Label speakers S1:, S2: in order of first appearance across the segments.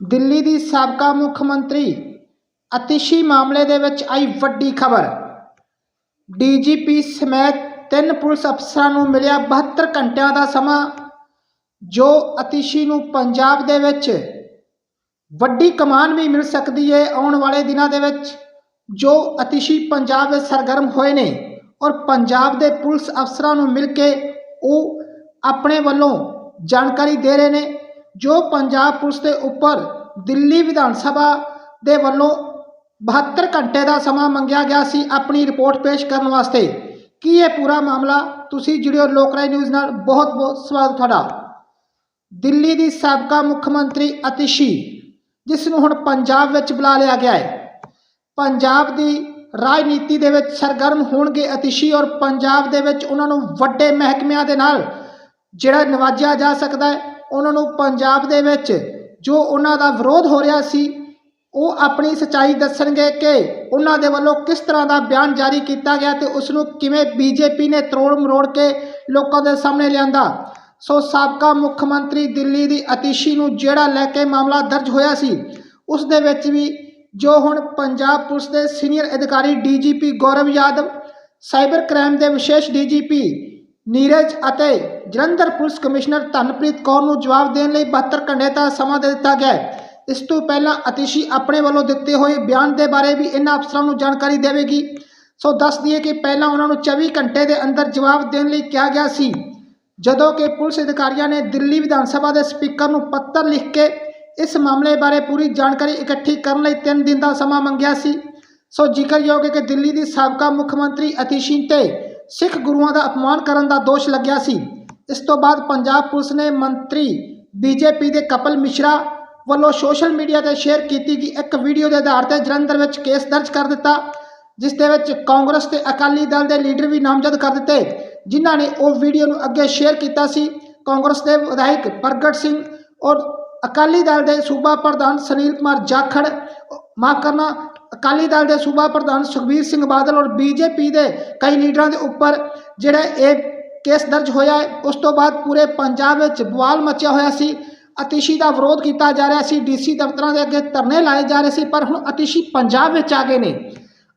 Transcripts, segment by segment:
S1: ਦਿੱਲੀ ਦੀ ਸਾਬਕਾ ਮੁੱਖ ਮੰਤਰੀ ਅਤੀਸ਼ੀ ਮਾਮਲੇ ਦੇ ਵਿੱਚ ਆਈ ਵੱਡੀ ਖਬਰ। ਡੀਜੀਪੀ ਸਮੇਤ ਤਿੰਨ ਪੁਲਿਸ ਅਫਸਰਾਂ ਨੂੰ ਮਿਲਿਆ 72 ਘੰਟਿਆਂ ਦਾ ਸਮਾਂ, ਜੋ ਅਤੀਸ਼ੀ ਨੂੰ ਪੰਜਾਬ ਦੇ ਵਿੱਚ ਵੱਡੀ ਕਮਾਨ ਵੀ ਮਿਲ ਸਕਦੀ ਹੈ ਆਉਣ ਵਾਲੇ ਦਿਨਾਂ ਦੇ ਵਿੱਚ, ਜੋ ਅਤੀਸ਼ੀ ਪੰਜਾਬ ਵਿੱਚ ਸਰਗਰਮ ਹੋਏ ਨੇ ਔਰ ਪੰਜਾਬ ਦੇ ਪੁਲਿਸ ਅਫਸਰਾਂ ਨੂੰ ਮਿਲ ਕੇ ਉਹ ਆਪਣੇ ਵੱਲੋਂ ਜਾਣਕਾਰੀ ਦੇ ਰਹੇ ਨੇ। ਜੋ ਪੰਜਾਬ ਪੁਲਿਸ ਦੇ ਉੱਪਰ ਦਿੱਲੀ ਵਿਧਾਨ ਸਭਾ ਦੇ ਵੱਲੋਂ 72 ਘੰਟੇ ਦਾ ਸਮਾਂ ਮੰਗਿਆ ਗਿਆ ਸੀ ਆਪਣੀ ਰਿਪੋਰਟ ਪੇਸ਼ ਕਰਨ ਵਾਸਤੇ, ਕੀ ਇਹ ਪੂਰਾ ਮਾਮਲਾ? ਤੁਸੀਂ ਜੁੜਿਓ ਲੋਕਰਾਈ ਨਿਊਜ਼ ਨਾਲ। ਬਹੁਤ ਬਹੁਤ ਸਵਾਗਤ ਤੁਹਾਡਾ। ਦਿੱਲੀ ਦੀ ਸਾਬਕਾ ਮੁੱਖ ਮੰਤਰੀ ਅਤਿਸ਼ੀ, ਜਿਸ ਨੂੰ ਹੁਣ ਪੰਜਾਬ ਵਿੱਚ ਬੁਲਾ ਲਿਆ ਗਿਆ ਹੈ। ਪੰਜਾਬ ਦੀ ਰਾਜਨੀਤੀ ਦੇ ਵਿੱਚ ਸਰਗਰਮ ਹੋਣਗੇ ਅਤਿਸ਼ੀ ਔਰ ਪੰਜਾਬ ਦੇ ਵਿੱਚ ਉਹਨਾਂ ਨੂੰ ਵੱਡੇ ਮਹਿਕਮਿਆਂ ਦੇ ਨਾਲ ਜਿਹੜਾ ਨਵਾਜਿਆ ਜਾ ਸਕਦਾ ਹੈ ਉਹਨਾਂ ਨੂੰ ਪੰਜਾਬ ਦੇ ਵਿੱਚ ਜੋ ਉਹਨਾਂ ਦਾ ਵਿਰੋਧ ਹੋ ਰਿਹਾ ਸੀ, ਉਹ ਆਪਣੀ ਸਚਾਈ ਦੱਸਣਗੇ ਕਿ ਉਹਨਾਂ ਦੇ ਵੱਲੋਂ ਕਿਸ ਤਰ੍ਹਾਂ ਦਾ ਬਿਆਨ ਜਾਰੀ ਕੀਤਾ ਗਿਆ ਤੇ ਉਸ ਨੂੰ ਕਿਵੇਂ ਬੀਜੇਪੀ ਨੇ ਤਰੋੜ ਮਰੋੜ ਕੇ ਲੋਕਾਂ ਦੇ ਸਾਹਮਣੇ ਲਿਆਂਦਾ। ਸੋ ਸਾਬਕਾ ਮੁੱਖ ਮੰਤਰੀ ਦਿੱਲੀ ਦੀ ਅਤੀਸ਼ੀ ਨੂੰ ਜਿਹੜਾ ਲੈ ਕੇ ਮਾਮਲਾ ਦਰਜ ਹੋਇਆ ਸੀ, ਉਸ ਦੇ ਵਿੱਚ ਵੀ ਜੋ ਹੁਣ ਪੰਜਾਬ ਪੁਲਿਸ ਦੇ ਸੀਨੀਅਰ ਅਧਿਕਾਰੀ DGP Gaurav Yadav, cyber crime ਦੇ ਵਿਸ਼ੇਸ਼ ਡੀਜੀਪੀ ਨੀਰਜ ਅਤੇ ਜਲੰਧਰ ਪੁਲਿਸ ਕਮਿਸ਼ਨਰ ਧਨਪ੍ਰੀਤ ਕੌਰ ਨੂੰ ਜਵਾਬ ਦੇਣ ਲਈ 72 ਘੰਟੇ ਦਾ ਸਮਾਂ ਦੇ ਦਿੱਤਾ ਗਿਆ ਇਸ ਤੋਂ ਪਹਿਲਾਂ ਅਤੀਸ਼ੀ ਆਪਣੇ ਵੱਲੋਂ ਦਿੱਤੇ ਹੋਏ ਬਿਆਨ ਦੇ ਬਾਰੇ ਵੀ ਇਹਨਾਂ ਅਫਸਰਾਂ ਨੂੰ ਜਾਣਕਾਰੀ ਦੇਵੇਗੀ। ਸੋ ਦੱਸ ਦਈਏ ਕਿ ਪਹਿਲਾਂ ਉਹਨਾਂ ਨੂੰ 24 ਘੰਟੇ ਦੇ ਅੰਦਰ ਜਵਾਬ ਦੇਣ ਲਈ ਕਿਹਾ ਗਿਆ ਸੀ। ਜਦੋਂ ਕਿ ਪੁਲਿਸ ਅਧਿਕਾਰੀਆਂ ਨੇ ਦਿੱਲੀ ਵਿਧਾਨ ਸਭਾ ਦੇ ਸਪੀਕਰ ਨੂੰ ਪੱਤਰ ਲਿਖ ਕੇ ਇਸ ਮਾਮਲੇ ਬਾਰੇ ਪੂਰੀ ਜਾਣਕਾਰੀ ਇਕੱਠੀ ਕਰਨ ਲਈ 3 ਦਿਨ ਦਾ ਸਮਾਂ ਮੰਗਿਆ ਸੀ। ਸੋ ਜ਼ਿਕਰਯੋਗ ਹੈ ਕਿ ਦਿੱਲੀ ਦੀ ਸਾਬਕਾ ਮੁੱਖ ਮੰਤਰੀ ਅਤੀਸ਼ੀ ਤੇ ਸਿੱਖ ਗੁਰੂਆਂ ਦਾ ਅਪਮਾਨ ਕਰਨ ਦਾ ਦੋਸ਼ ਲੱਗਿਆ ਸੀ। ਇਸ ਤੋਂ ਬਾਅਦ ਪੰਜਾਬ ਪੁਲਿਸ ਨੇ ਮੰਤਰੀ ਬੀਜੇਪੀ ਦੇ ਕਪਲ ਮਿਸ਼ਰਾ ਵੱਲੋਂ ਸੋਸ਼ਲ ਮੀਡੀਆ ਤੇ ਸ਼ੇਅਰ ਕੀਤੀ ਗਈ ਇੱਕ ਵੀਡੀਓ ਦੇ ਆਧਾਰ ਤੇ ਜਲੰਧਰ ਵਿੱਚ ਕੇਸ ਦਰਜ ਕਰ ਦਿੱਤਾ, ਜਿਸ ਦੇ ਵਿੱਚ ਕਾਂਗਰਸ ਤੇ ਅਕਾਲੀ ਦਲ ਦੇ ਲੀਡਰ ਵੀ ਨਾਮਜ਼ਦ ਕਰ ਦਿੱਤੇ, ਜਿਨ੍ਹਾਂ ਨੇ ਉਹ ਵੀਡੀਓ ਨੂੰ ਅੱਗੇ ਸ਼ੇਅਰ ਕੀਤਾ ਸੀ। ਕਾਂਗਰਸ ਦੇ ਵਿਧਾਇਕ ਪ੍ਰਗਟ ਸਿੰਘ ਔਰ ਅਕਾਲੀ ਦਲ ਦੇ ਸੂਬਾ ਪ੍ਰਧਾਨ ਸੁਨੀਲ ਕੁਮਾਰ ਜਾਖੜ, ਮਾਫ ਕਰਨਾ ਅਕਾਲੀ ਦਲ ਦੇ ਸੂਬਾ ਪ੍ਰਧਾਨ ਸੁਖਬੀਰ ਸਿੰਘ ਬਾਦਲ ਔਰ ਬੀਜੇਪੀ ਦੇ ਕਈ ਲੀਡਰਾਂ ਦੇ ਉੱਪਰ ਜਿਹੜਾ ਇਹ ਕੇਸ ਦਰਜ ਹੋਇਆ ਹੈ, ਉਸ ਤੋਂ ਬਾਅਦ ਪੂਰੇ ਪੰਜਾਬ ਵਿੱਚ ਬਵਾਲ ਮਚਿਆ ਹੋਇਆ ਸੀ। ਅਤੀਸ਼ੀ ਦਾ ਵਿਰੋਧ ਕੀਤਾ ਜਾ ਰਿਹਾ ਸੀ, ਡੀਸੀ ਦਫ਼ਤਰਾਂ ਦੇ ਅੱਗੇ ਧਰਨੇ ਲਾਏ ਜਾ ਰਹੇ ਸੀ, ਪਰ ਹੁਣ ਅਤੀਸ਼ੀ ਪੰਜਾਬ ਵਿੱਚ ਆ ਗਏ ਨੇ।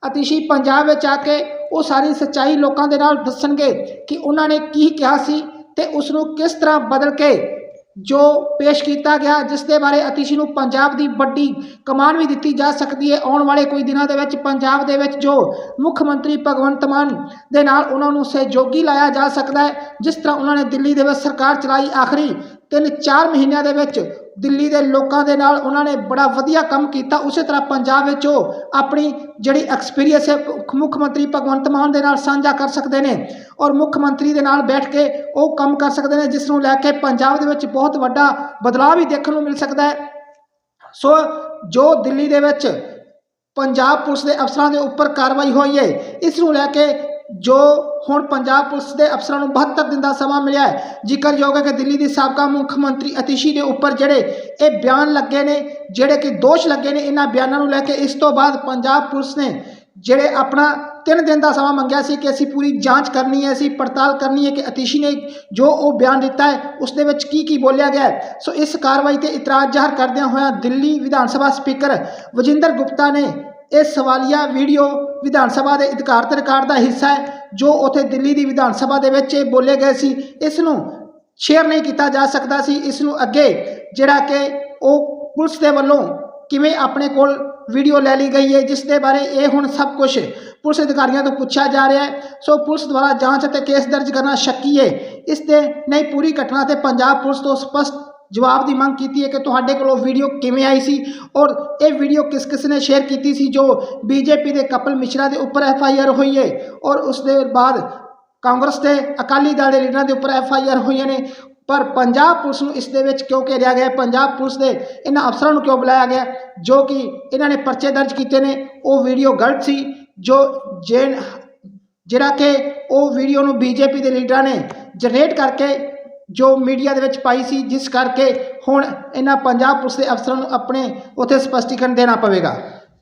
S1: ਅਤੀਸ਼ੀ ਪੰਜਾਬ ਵਿੱਚ ਆ ਕੇ ਉਹ ਸਾਰੀ ਸੱਚਾਈ ਲੋਕਾਂ ਦੇ ਨਾਲ ਦੱਸਣਗੇ ਕਿ ਉਹਨਾਂ ਨੇ ਕੀ ਕਿਹਾ ਸੀ ਤੇ ਉਸ ਨੂੰ ਕਿਸ ਤਰ੍ਹਾਂ ਬਦਲ ਕੇ ਜੋ ਪੇਸ਼ ਕੀਤਾ ਗਿਆ, ਜਿਸ ਦੇ ਬਾਰੇ ਅਤੀਸ਼ੀ ਨੂੰ ਪੰਜਾਬ ਦੀ ਵੱਡੀ ਕਮਾਨ ਵੀ ਦਿੱਤੀ ਜਾ ਸਕਦੀ ਹੈ। ਆਉਣ ਵਾਲੇ ਕੋਈ ਦਿਨਾਂ ਦੇ ਵਿੱਚ ਪੰਜਾਬ ਦੇ ਵਿੱਚ ਜੋ ਮੁੱਖ ਮੰਤਰੀ ਭਗਵੰਤ ਮਾਨ ਦੇ ਨਾਲ ਉਹਨਾਂ ਨੂੰ ਸਹਿਯੋਗੀ ਲਾਇਆ ਜਾ ਸਕਦਾ ਹੈ, ਜਿਸ ਤਰ੍ਹਾਂ ਉਹਨਾਂ ਨੇ ਦਿੱਲੀ ਦੇ ਵਿੱਚ ਸਰਕਾਰ ਚਲਾਈ ਆਖਰੀ ਤਿੰਨ ਚਾਰ ਮਹੀਨਿਆਂ ਦੇ ਵਿੱਚ ਦਿੱਲੀ ਦੇ ਲੋਕਾਂ ਦੇ ਨਾਲ ਉਹਨਾਂ ਨੇ ਬੜਾ ਵਧੀਆ ਕੰਮ ਕੀਤਾ। ਉਸੇ ਤਰ੍ਹਾਂ ਪੰਜਾਬ ਵਿੱਚ ਉਹ ਆਪਣੀ ਜਿਹੜੀ ਐਕਸਪੀਰੀਅੰਸ ਹੈ ਮੁੱਖ ਮੰਤਰੀ ਭਗਵੰਤ ਮਾਨ ਦੇ ਨਾਲ ਸਾਂਝਾ ਕਰ ਸਕਦੇ ਨੇ ਔਰ ਮੁੱਖ ਮੰਤਰੀ ਦੇ ਨਾਲ ਬੈਠ ਕੇ ਉਹ ਕੰਮ ਕਰ ਸਕਦੇ ਨੇ, ਜਿਸ ਨੂੰ ਲੈ ਕੇ ਪੰਜਾਬ ਦੇ ਵਿੱਚ ਬਹੁਤ ਵੱਡਾ ਬਦਲਾਅ ਵੀ ਦੇਖਣ ਨੂੰ ਮਿਲ ਸਕਦਾ ਹੈ। ਸੋ ਜੋ ਦਿੱਲੀ ਦੇ ਵਿੱਚ ਪੰਜਾਬ ਪੁਲਿਸ ਦੇ ਅਫਸਰਾਂ ਦੇ ਉੱਪਰ ਕਾਰਵਾਈ ਹੋਈ ਹੈ, ਇਸ ਨੂੰ ਲੈ ਕੇ ਜੋ ਹੁਣ ਪੰਜਾਬ ਪੁਲਿਸ ਦੇ ਅਫਸਰਾਂ ਨੂੰ 72 ਦਿਨ ਦਾ ਸਮਾਂ ਮਿਲਿਆ ਹੈ, ਜ਼ਿਕਰਯੋਗ ਹੈ ਕਿ ਦਿੱਲੀ ਦੀ ਸਾਬਕਾ ਮੁੱਖ ਮੰਤਰੀ ਅਤੀਸ਼ੀ ਦੇ ਉੱਪਰ ਜਿਹੜੇ ਇਹ ਬਿਆਨ ਲੱਗੇ ਨੇ, ਜਿਹੜੇ ਕਿ ਦੋਸ਼ ਲੱਗੇ ਨੇ, ਇਹਨਾਂ ਬਿਆਨਾਂ ਨੂੰ ਲੈ ਕੇ ਇਸ ਤੋਂ ਬਾਅਦ ਪੰਜਾਬ ਪੁਲਿਸ ਨੇ ਜਿਹੜੇ ਆਪਣਾ 3 ਦਿਨ ਦਾ ਸਮਾਂ ਮੰਗਿਆ ਸੀ ਕਿ ਅਸੀਂ ਪੂਰੀ ਜਾਂਚ ਕਰਨੀ ਹੈ, ਅਸੀਂ ਪੜਤਾਲ ਕਰਨੀ ਹੈ ਕਿ ਅਤੀਸ਼ੀ ਨੇ ਜੋ ਉਹ ਬਿਆਨ ਦਿੱਤਾ ਹੈ, ਉਸ ਦੇ ਵਿੱਚ ਕੀ ਕੀ ਬੋਲਿਆ ਗਿਆ ਹੈ। ਸੋ ਇਸ ਕਾਰਵਾਈ ਤੇ ਇਤਰਾਜ਼ ਜ਼ਾਹਰ ਕਰਦਿਆਂ ਹੋਇਆਂ ਦਿੱਲੀ ਵਿਧਾਨ ਸਭਾ ਸਪੀਕਰ ਵਜਿੰਦਰ ਗੁਪਤਾ ਨੇ ਇਹ ਸਵਾਲੀਆ ਵੀਡੀਓ ਵਿਧਾਨ ਸਭਾ ਦੇ ਅਧਿਕਾਰਤ ਰਿਕਾਰਡ ਦਾ ਹਿੱਸਾ ਹੈ, ਜੋ ਉਥੇ ਦਿੱਲੀ ਦੀ ਵਿਧਾਨ ਸਭਾ ਦੇ ਵਿੱਚ ਇਹ ਬੋਲੇ ਗਏ ਸੀ। ਇਸ ਨੂੰ ਸ਼ੇਅਰ ਨਹੀਂ ਕੀਤਾ ਜਾ ਸਕਦਾ ਸੀ। ਇਸ ਨੂੰ ਅੱਗੇ ਜਿਹੜਾ ਕਿ ਉਹ ਪੁਲਿਸ ਦੇ ਵੱਲੋਂ ਕਿਵੇਂ ਆਪਣੇ ਕੋਲ ਵੀਡੀਓ ਲੈ ਲਈ ਗਈ ਹੈ, ਜਿਸ ਦੇ ਬਾਰੇ ਇਹ ਹੁਣ ਸਭ ਕੁਝ ਪੁਲਿਸ ਅਧਿਕਾਰੀਆਂ ਤੋਂ ਪੁੱਛਿਆ ਜਾ ਰਿਹਾ ਹੈ। ਸੋ ਪੁਲਿਸ ਦੁਆਰਾ ਜਾਂਚ ਅਤੇ ਕੇਸ ਦਰਜ ਕਰਨਾ ਸ਼ੱਕੀ ਹੈ। ਇਸ ਦੇ ਨਹੀਂ, ਪੂਰੀ ਘਟਨਾ ਤੇ ਪੰਜਾਬ ਪੁਲਿਸ ਤੋਂ ਸਪਸ਼ਟ ਜਵਾਬ ਦੀ ਮੰਗ ਕੀਤੀ ਹੈ ਕਿ ਤੁਹਾਡੇ ਕੋਲ ਉਹ ਵੀਡੀਓ ਕਿਵੇਂ ਆਈ ਸੀ ਔਰ ਇਹ ਵੀਡੀਓ ਕਿਸ ਕਿਸ ਨੇ ਸ਼ੇਅਰ ਕੀਤੀ ਸੀ ਜੋ ਬੀਜੇਪੀ ਦੇ ਕਪਲ ਮਿਸ਼ਰਾ ਦੇ ਉੱਪਰ ਐਫ ਆਈ ਆਰ ਹੋਈ ਹੈ ਔਰ ਉਸ ਦੇ ਬਾਅਦ ਕਾਂਗਰਸ ਦੇ ਅਕਾਲੀ ਦਲ ਦੇ ਲੀਡਰਾਂ ਦੇ ਉੱਪਰ ਐਫ ਆਈ ਆਰ ਹੋਈਆਂ ਨੇ। ਪਰ ਪੰਜਾਬ ਪੁਲਿਸ ਨੂੰ ਇਸ ਦੇ ਵਿੱਚ ਕਿਉਂ ਘੇਰਿਆ ਗਿਆ ਪੰਜਾਬ ਪੁਲਿਸ ਦੇ ਇਹਨਾਂ ਅਫਸਰਾਂ ਨੂੰ ਕਿਉਂ ਬੁਲਾਇਆ ਗਿਆ ਜੋ ਕਿ ਇਹਨਾਂ ਨੇ ਪਰਚੇ ਦਰਜ ਕੀਤੇ ਨੇ। ਉਹ ਵੀਡੀਓ ਗਲਤ ਸੀ। ਜੋ ਜੇਨ ਜਿਹੜਾ ਕਿ ਉਹ ਵੀਡੀਓ ਨੂੰ ਬੀਜੇਪੀ ਦੇ ਲੀਡਰਾਂ ਨੇ ਜਨਰੇਟ ਕਰਕੇ ਜੋ ਮੀਡੀਆ ਦੇ ਵਿੱਚ ਪਾਈ ਸੀ, ਜਿਸ ਕਰਕੇ ਹੁਣ ਇਹਨਾਂ ਪੰਜਾਬ ਪੁਲਿਸ ਦੇ ਅਫਸਰਾਂ ਨੂੰ ਆਪਣੇ ਉੱਥੇ ਸਪਸ਼ਟੀਕਰਨ ਦੇਣਾ ਪਵੇਗਾ।